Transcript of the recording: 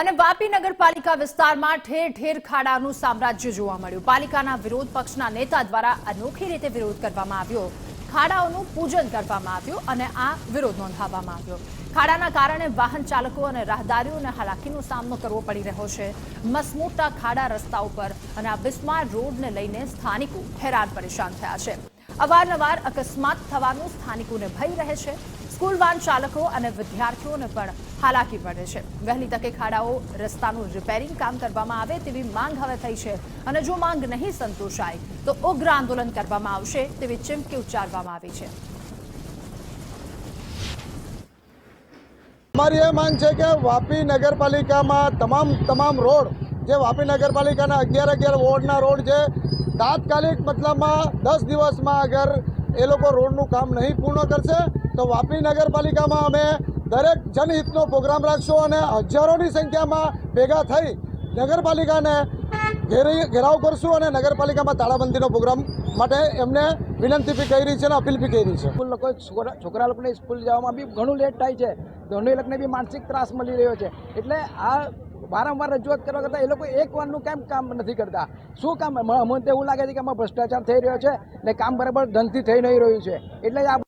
અને વાપી નગરપાલિકા વિસ્તારમાં ઠેર ઠેર ખાડાનું સામ્રાજ્ય જોવા મળ્યું. પાલિકાના વિરોધ પક્ષના નેતા દ્વારા અનોખી રીતે વિરોધ કરવામાં આવ્યો. ખાડાઓનું પૂજન કરવામાં આવ્યું અને આ વિરોધ નોંધાવવામાં આવ્યો. ખાડાના કારણે વાહન ચાલકો અને રાહદારીઓને હાલાકીનો સામનો કરવો પડી રહ્યો છે. મસમોટા ખાડા રસ્તા ઉપર અને આ બિસ્માર રોડને લઈને સ્થાનિકો હેરાન પરેશાન થયા છે. અવારનવાર અકસ્માત થવાનું સ્થાનિકોને ભય રહે છે. સ્કૂલ વાન ચાલકો અને વિદ્યાર્થીઓને પણ હાલાકી પડે છે. વહેલી તકે ખાડાઓ, રસ્તાનું રિપેરિંગ કામ કરવામાં આવે તેવી માંગ હવે થઈ છે. અને જો માંગ નહીં સંતોષાય, તો ઉગ્ર આંદોલન કરવામાં આવશે તેવી ચીમકી ઉચ્ચારવામાં આવી છે. અમારી એ માંગ છે કે વાપી નગરપાલિકામાં તમામ તમામ રોડ, જે વાપી નગરપાલિકાના અગિયાર અગિયાર વોર્ડના રોડ છે, તાત્કાલિક મતલબમાં દસ દિવસમાં અગર એ લોકો રોડનું કામ નહીં પૂર્ણ કરશે તો વાપી નગરપાલિકામાં અમે દરેક જનહિતનો પ્રોગ્રામ રાખશું અને હજારોની સંખ્યામાં ભેગા થઈ નગરપાલિકાને ઘેરી ઘેરાવ કરશું અને નગરપાલિકામાં તાળાબંધીનો પ્રોગ્રામ માટે એમને વિનંતી બી કરી છે અને અપીલ બી કરી છે. સ્કૂલ લોકો છોકરા લોકોને સ્કૂલ જવામાં બી ઘણું લેટ થાય છે. ધોની લોકોને બી માનસિક ત્રાસ મળી રહ્યો છે. એટલે આ વારંવાર રજૂઆત કરવા કરતાં એ લોકો એક વારનું કેમ કામ નથી કરતા? શું કામ? મને તો એવું લાગે છે કે આમાં ભ્રષ્ટાચાર થઈ રહ્યો છે ને કામ બરાબર ધનથી થઈ નહીં રહ્યું છે. એટલે આ